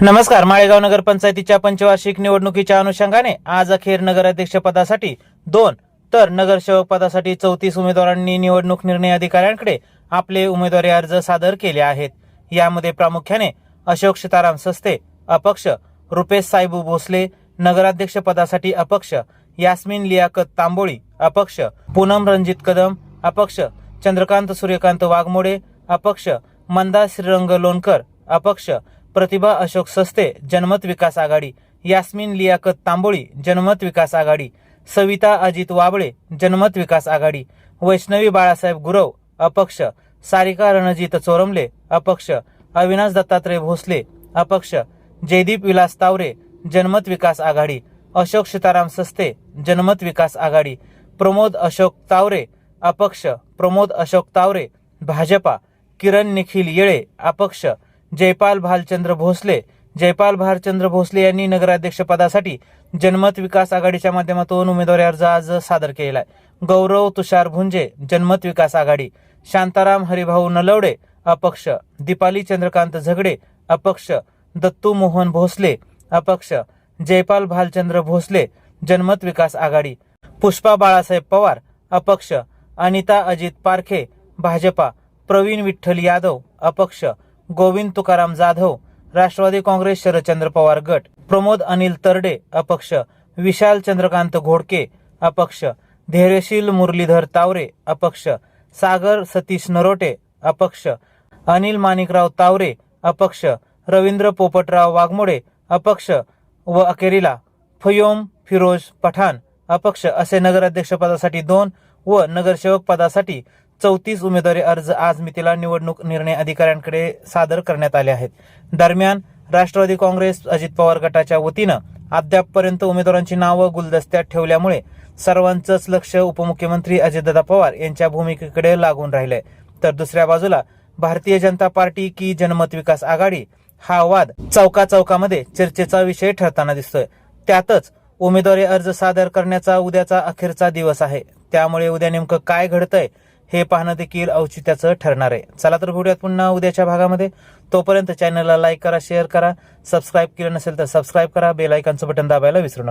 नमस्कार माळेगाव नगर पंचायतीच्या पंचवार्षिक निवडणुकीच्या अनुषंगाने आज अखेर नगराध्यक्ष पदासाठी दोन तर नगरसेवक पदासाठी चौतीस उमेदवारांनी निवडणूक निर्णय अधिकाऱ्यांकडे आपले उमेदवारी अर्ज सादर केले आहेत. यामध्ये प्रामुख्याने अशोक सीताराम सस्ते अपक्ष रुपेश साहेबू भोसले नगराध्यक्ष पदासाठी अपक्ष यास्मिन लियाकत तांबोळी अपक्ष पूनम रणजित कदम अपक्ष चंद्रकांत सूर्यकांत वाघमोडे अपक्ष मंदा श्रीरंग लोणकर अपक्ष प्रतिभा अशोक सस्ते जनमत विकास आघाडी यास्मिन लियाकत तांबोळी जनमत विकास आघाडी सविता अजित वाबळे जनमत विकास आघाडी वैष्णवी बाळासाहेब गुरव अपक्ष सारिका रणजित चोरमले अपक्ष अविनाश दत्तात्रय भोसले अपक्ष जयदीप विलास तावरे जनमत विकास आघाडी अशोक सीताराम सस्ते जनमत विकास आघाडी प्रमोद अशोक तावरे अपक्ष प्रमोद अशोक तावरे भाजपा किरण निखिल येळे अपक्ष जयपाल भालचंद्र भोसले. जयपाल भालचंद्र भोसले यांनी नगराध्यक्षपदासाठी जनमत विकास आघाडीच्या माध्यमातून उमेदवारी अर्ज आज सादर केला आहे. गौरव तुषार भुंजे जनमत विकास आघाडी. शांताराम हरिभाऊ नलवडे अपक्ष. दीपाली चंद्रकांत झगडे अपक्ष. दत्तू मोहन भोसले अपक्ष. जयपाल भालचंद्र भोसले जनमत विकास आघाडी. पुष्पा बाळासाहेब पवार अपक्ष. अनिता अजित पारखे भाजपा. प्रवीण विठ्ठल यादव अपक्ष. गोविंद तुकाराम जाधव राष्ट्रवादी काँग्रेस शरदचंद्र पवार गट प्रमोद अनिल तरडे अपक्ष विशाल चंद्रकांत घोडके अपक्ष धैर्यशील मुरलीधर तावरे अपक्ष सागर सतीश नरोटे अपक्ष अनिल माणिकराव तावरे अपक्ष रवींद्र पोपटराव वाघमोडे अपक्ष व अखेरीला फयोम फिरोज पठाण अपक्ष असे नगराध्यक्षपदासाठी दोन व नगरसेवक पदासाठी चौतीस उमेदवारी अर्ज आज मितीला निवडणूक निर्णय अधिकाऱ्यांकडे सादर करण्यात आले आहेत. दरम्यान राष्ट्रवादी काँग्रेस अजित पवार गटाच्या वतीनं अद्यापपर्यंत उमेदवारांची नावं गुलदस्त्यात ठेवल्यामुळे सर्वांचंच लक्ष उपमुख्यमंत्री अजितदादा पवार यांच्या भूमिकेकडे लागून राहिलंय. तर दुसऱ्या बाजूला भारतीय जनता पार्टी की जनमत विकास आघाडी हा वाद चौका चौकामध्ये चर्चेचा विषय ठरताना दिसतोय. त्यातच उमेदवारी अर्ज सादर करण्याचा उद्याचा अखेरचा दिवस आहे. त्यामुळे उद्या नेमकं काय घडतंय हे पाहणं देखील औचित्याचं ठरणार आहे. चला तर भेटूयात पुन्हा उद्याच्या भागामध्ये. तोपर्यंत चॅनलला लाईक करा शेअर करा सबस्क्राईब केलं नसेल तर सबस्क्राईब करा बेल आयकॉनचं बटन दाबायला विसरू नका.